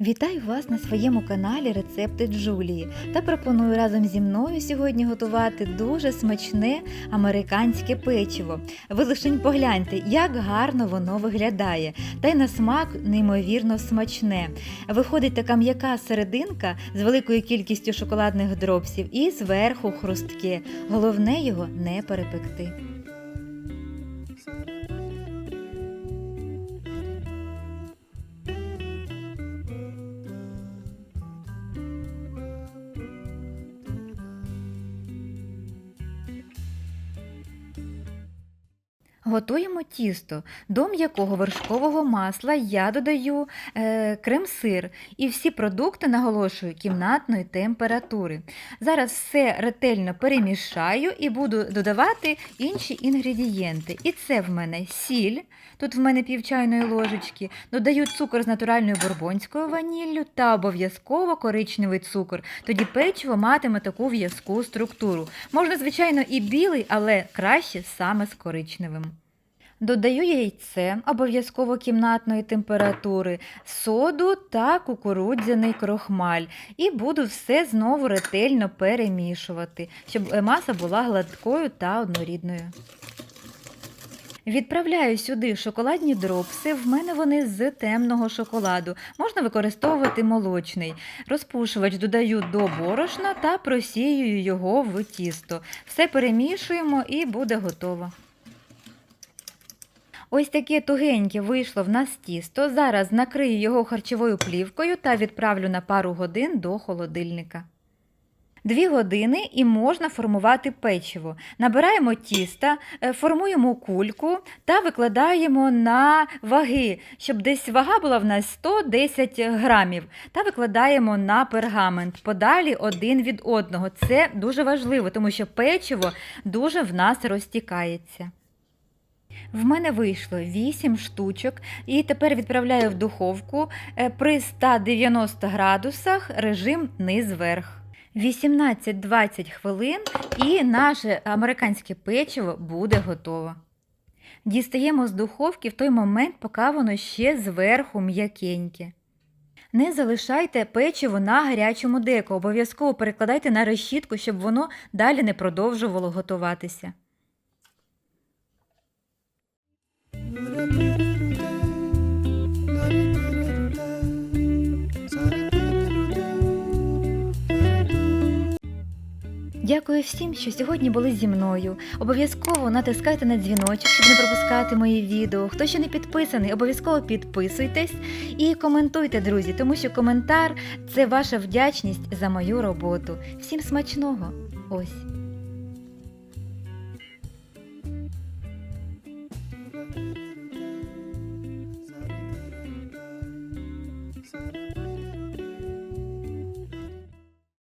Вітаю вас на своєму каналі Рецепти Джулії та пропоную разом зі мною сьогодні готувати дуже смачне американське печиво. Ви лишень погляньте, як гарно воно виглядає, та й на смак неймовірно смачне. Виходить така м'яка серединка з великою кількістю шоколадних дропсів і зверху хрустке. Головне його не перепекти. Готуємо тісто, до м'якого вершкового масла я додаю е, крем-сир і всі продукти наголошую кімнатної температури. Зараз все ретельно перемішаю і буду додавати інші інгредієнти. І це в мене сіль, тут в мене пів чайної ложечки, додаю цукор з натуральною бурбонською ваніллю та обов'язково коричневий цукор. Тоді печиво матиме таку в'язку структуру. Можна, звичайно, і білий, але краще саме з коричневим. Додаю яйце обов'язково кімнатної температури, соду та кукурудзяний крохмаль. І буду все знову ретельно перемішувати, щоб е, маса була гладкою та однорідною. Відправляю сюди шоколадні дропси. В мене вони з темного шоколаду. Можна використовувати молочний. Розпушувач додаю до борошна та просіюю його в тісто. Все перемішуємо і буде готово. Ось таке тугеньке вийшло в нас тісто. Зараз накрию його харчовою плівкою та відправлю на пару годин до холодильника. Дві години і можна формувати печиво. Набираємо тіста, е, формуємо кульку та викладаємо на ваги, щоб десь вага була в нас 110 грамів. Та викладаємо на пергамент подалі один від одного. Це дуже важливо, тому що печиво дуже в нас розтікається. В мене вийшло 8 штучок, і тепер відправляю в духовку е, при 190 градусах режим низ-верх. 18-20 хвилин і наше американське печиво буде готово. Дістаємо з духовки в той момент, поки воно ще зверху м'якеньке. Не залишайте печиво на гарячому деку, обов'язково перекладайте на решітку, щоб воно далі не продовжувало готуватися. Дякую всім, що сьогодні були зі мною. Обов'язково натискайте на дзвіночок, щоб не пропускати мої відео. Хто ще не підписаний, обов'язково підписуйтесь і коментуйте, друзі, тому що коментар це ваша вдячність за мою роботу. Всім смачного! Ось.